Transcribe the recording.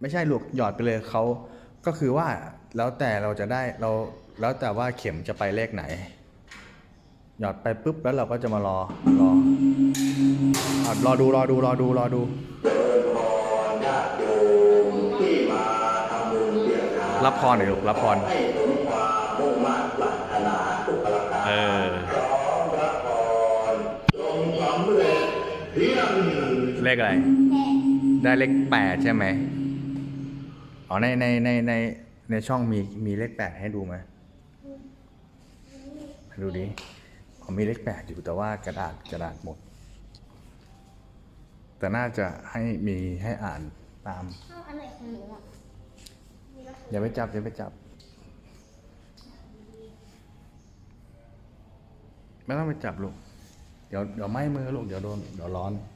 ไม่ใช่หลูกหยอดไปเลยเขาก็คือว่าแล้วแต่เราจะได้เราแล้วแต่ว่าเข็มจะไปเลขไหน หยอดไปปุ๊บแล้วเราก็จะมารอรออรอดูรอดูรอดูรอดูรับพรหน่อยลูกรับพรเออเลขอะไร ได้เลขแปดใช่ไหม อ๋อในในในในในช่องมีมีเลขแปดให้ดูไหมดูดิอ๋อมีเลขแปดอยู่แต่ว่ากระดาษกระดาษหมด แต่น่าจะให้มีให้อ่านตามเอาอันไหนของหนูอะอย่าไปจับอย่าไปจับ ไม่ต้องไปจับลูก เดี๋ยวเดี๋ยวไหม้มือลูกเดี๋ยวโดนเดี๋ยวร้อนเ